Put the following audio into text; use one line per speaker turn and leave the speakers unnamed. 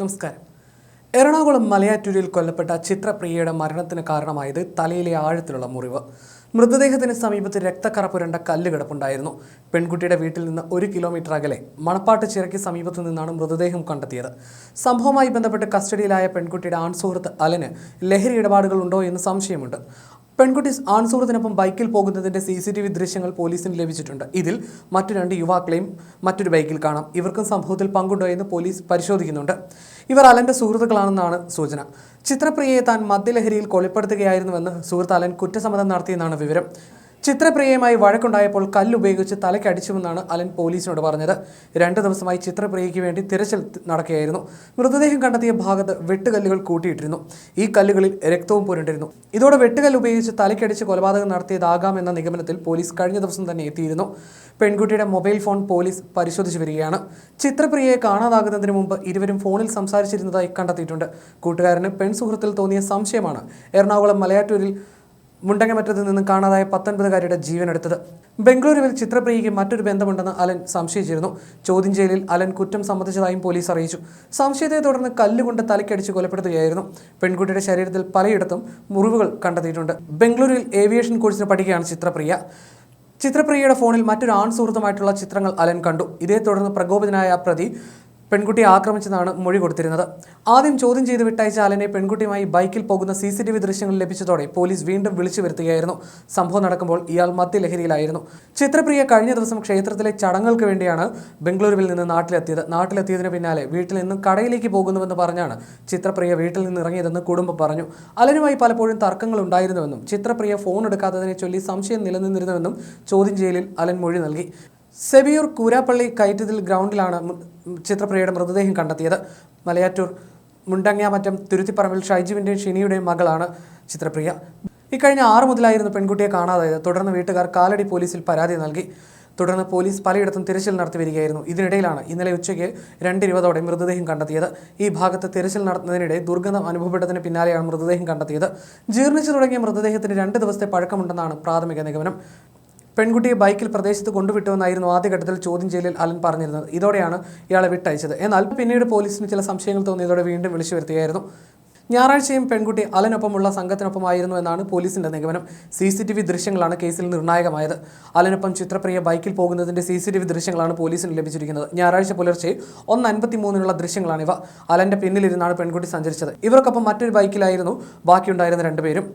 നമസ്കാരം. എറണാകുളം മലയാറ്റൂരിൽ കൊല്ലപ്പെട്ട ചിത്രപ്രിയയുടെ മരണത്തിന് കാരണമായത് തലയിലെ ആഴത്തിലുള്ള മുറിവ്. മൃതദേഹത്തിന് സമീപത്ത് രക്തക്കറ പുരണ്ട കല്ല് കിടപ്പുണ്ടായിരുന്നു. പെൺകുട്ടിയുടെ വീട്ടിൽ നിന്ന് ഒരു കിലോമീറ്റർ അകലെ മണപ്പാട്ട് ചിറയ്ക്ക് സമീപത്ത് നിന്നാണ് മൃതദേഹം കണ്ടെത്തിയത്. സംഭവവുമായി ബന്ധപ്പെട്ട് കസ്റ്റഡിയിലായ പെൺകുട്ടിയുടെ ആൺസുഹൃത്ത് അലന് ലഹരി ഇടപാടുകൾ ഉണ്ടോ എന്ന് സംശയമുണ്ട്. പെൺകുട്ടി ആൺസുഹൃത്തിനൊപ്പം ബൈക്കിൽ പോകുന്നതിന്റെ സി സി ടി വി ദൃശ്യങ്ങൾ പോലീസിന് ലഭിച്ചിട്ടുണ്ട്. ഇതിൽ മറ്റു രണ്ട് യുവാക്കളെയും മറ്റൊരു ബൈക്കിൽ കാണാം. ഇവർക്കും സംഭവത്തിൽ പങ്കുണ്ടോ എന്ന് പോലീസ് പരിശോധിക്കുന്നുണ്ട്. ഇവർ അലന്റെ സുഹൃത്തുക്കളാണെന്നാണ് സൂചന. ചിത്രപ്രിയയെ താൻ മദ്യലഹരിയിൽ കൊലപ്പെടുത്തുകയായിരുന്നുവെന്ന് സുഹൃത്ത് അലൻ കുറ്റസമ്മതം നടത്തിയെന്നാണ് വിവരം. ചിത്രപ്രിയയുമായി വഴക്കുണ്ടായപ്പോൾ കല്ലുപയോഗിച്ച് തലയ്ക്കടിച്ചുവെന്നാണ് അലൻ പോലീസിനോട് പറഞ്ഞത്. രണ്ട് ദിവസമായി ചിത്രപ്രിയയ്ക്ക് വേണ്ടി തിരച്ചിൽ നടക്കുകയായിരുന്നു. മൃതദേഹം കണ്ടെത്തിയ ഭാഗത്ത് വെട്ടുകല്ലുകൾ കൂട്ടിയിട്ടിരുന്നു. ഈ കല്ലുകളിൽ രക്തവും പുരണ്ടിരുന്നു. ഇതോടെ വെട്ടുകല്ല് ഉപയോഗിച്ച് തലയ്ക്കടിച്ച് കൊലപാതകം നടത്തിയതാകാം എന്ന നിഗമനത്തിൽ പോലീസ് കഴിഞ്ഞ ദിവസം തന്നെ എത്തിയിരുന്നു. പെൺകുട്ടിയുടെ മൊബൈൽ ഫോൺ പോലീസ് പരിശോധിച്ചു വരികയാണ്. ചിത്രപ്രിയയെ കാണാതാകുന്നതിന് മുമ്പ് ഇരുവരും ഫോണിൽ സംസാരിച്ചിരുന്നതായി കണ്ടെത്തിയിട്ടുണ്ട്. കൂട്ടുകാരന് പെൺസുഹൃത്തിൽ തോന്നിയ സംശയമാണ്. എറണാകുളം മലയാറ്റൂരിൽ മുണ്ടങ്ങമറ്റത്ത് നിന്നും കാണാതായ പത്തൊൻപതുകാരിയുടെ ജീവനെടുത്തത്. ബംഗളൂരുവിൽ ചിത്രപ്രിയയ്ക്ക് മറ്റൊരു ബന്ധമുണ്ടെന്ന് അലൻ സംശയിച്ചിരുന്നു. ചോദ്യം ചെയ്യലിൽ അലൻ കുറ്റം സമ്മതിച്ചതായും പോലീസ് അറിയിച്ചു. സംശയത്തെ തുടർന്ന് കല്ലുകൊണ്ട് തലയ്ക്കടിച്ച് കൊലപ്പെടുത്തുകയായിരുന്നു. പെൺകുട്ടിയുടെ ശരീരത്തിൽ പലയിടത്തും മുറിവുകൾ കണ്ടെത്തിയിട്ടുണ്ട്. ബംഗളൂരുവിൽ ഏവിയേഷൻ കോഴ്സിന് പഠിക്കുകയാണ് ചിത്രപ്രിയ. ചിത്രപ്രിയയുടെ ഫോണിൽ മറ്റൊരു ആൺ സുഹൃത്തുമായിട്ടുള്ള ചിത്രങ്ങൾ അലൻ കണ്ടു. ഇതേ തുടർന്ന് പ്രകോപിതനായ പ്രതി പെൺകുട്ടിയെ ആക്രമിച്ചെന്നാണ് മൊഴി കൊടുത്തിരുന്നത്. ആദ്യം ചോദ്യം ചെയ്ത് വിട്ടയച്ച ആലനെ പെൺകുട്ടിയുമായി ബൈക്കിൽ പോകുന്ന സി സി ടി വി ദൃശ്യങ്ങൾ ലഭിച്ചതോടെ പോലീസ് വീണ്ടും വിളിച്ചു വരുത്തുകയായിരുന്നു. സംഭവം നടക്കുമ്പോൾ ഇയാൾ മദ്യലഹരിയിലായിരുന്നു. ചിത്രപ്രിയ കഴിഞ്ഞ ദിവസം ക്ഷേത്രത്തിലെ ചടങ്ങുകൾക്ക് വേണ്ടിയാണ് ബംഗളൂരുവിൽ നിന്ന് നാട്ടിലെത്തിയത്. നാട്ടിലെത്തിയതിന് പിന്നാലെ വീട്ടിൽ നിന്നും കടയിലേക്ക് പോകുന്നുവെന്ന് പറഞ്ഞാണ് ചിത്രപ്രിയ വീട്ടിൽ നിന്ന് ഇറങ്ങിയതെന്ന് കുടുംബം പറഞ്ഞു. അലനുമായി പലപ്പോഴും തർക്കങ്ങൾ ഉണ്ടായിരുന്നുവെന്നും ചിത്രപ്രിയ ഫോൺ എടുക്കാത്തതിനെ ചൊല്ലി സംശയം നിലനിന്നിരുന്നുവെന്നും ചോദ്യം ചെയ്യലിൽ അലൻ മൊഴി നൽകി. സെബിയൂർ കൂരാപ്പള്ളി കയറ്റതിൽ ഗ്രൗണ്ടിലാണ് ചിത്രപ്രിയയുടെ മൃതദേഹം കണ്ടെത്തിയത്. മലയാറ്റൂർ മുണ്ടങ്ങാമറ്റം തുരുത്തിപ്പറമ്പിൽ ഷൈജുവിന്റെയും ഷിനിയുടെയും മകളാണ് ചിത്രപ്രിയ. ഇക്കഴിഞ്ഞ ആറ് മുതലായിരുന്നു പെൺകുട്ടിയെ കാണാതായത്. തുടർന്ന് വീട്ടുകാർ കാലടി പോലീസിൽ പരാതി നൽകി. തുടർന്ന് പോലീസ് പലയിടത്തും തിരച്ചിൽ നടത്തി വരികയായിരുന്നു. ഇതിനിടയിലാണ് ഇന്നലെ ഉച്ചയ്ക്ക് രണ്ട് ഇരുപതോടെ മൃതദേഹം കണ്ടെത്തിയത്. ഈ ഭാഗത്ത് തിരച്ചിൽ നടത്തുന്നതിനിടെ ദുർഗന്ധം അനുഭവപ്പെട്ടതിന് പിന്നാലെയാണ് മൃതദേഹം കണ്ടെത്തിയത്. ജീർണിച്ചു തുടങ്ങിയ മൃതദേഹത്തിന് രണ്ട് ദിവസത്തെ പഴക്കമുണ്ടെന്നാണ് പ്രാഥമിക നിഗമനം. പെൺകുട്ടിയെ ബൈക്കിൽ പ്രദേശത്ത് കൊണ്ടുവിട്ടുവെന്നായിരുന്നു ആദ്യഘട്ടത്തിൽ ചോദ്യം ചെയ്യലിൽ അലൻ പറഞ്ഞിരുന്നത്. ഇതോടെയാണ് ഇയാളെ വിട്ടയച്ചത്. എന്നാൽ പിന്നീട് പോലീസിന് ചില സംശയങ്ങൾ തോന്നിയതോടെ വീണ്ടും വിളിച്ചു വരുത്തിയായിരുന്നു ഞായറാഴ്ചയും പെൺകുട്ടി അലനൊപ്പമുള്ള സംഘത്തിനൊപ്പമായിരുന്നു എന്നാണ് പോലീസിന്റെ നിഗമനം. സി സി ടി വി ദൃശ്യങ്ങളാണ് കേസിൽ നിർണായകമായത്. അലനൊപ്പം ചിത്രപ്രിയ ബൈക്കിൽ പോകുന്നതിന്റെ സി സി ടി വി ദൃശ്യങ്ങളാണ് പോലീസിന് ലഭിച്ചിരിക്കുന്നത്. ഞായറാഴ്ച പുലർച്ചെ ഒന്ന് അൻപത്തി മൂന്നിനുള്ള ദൃശ്യങ്ങളാണിവ. അലന്റെ പിന്നിലിരുന്നാണ് പെൺകുട്ടി സഞ്ചരിച്ചത്. ഇവർക്കൊപ്പം മറ്റൊരു ബൈക്കിലായിരുന്നു ബാക്കിയുണ്ടായിരുന്ന രണ്ടുപേരും.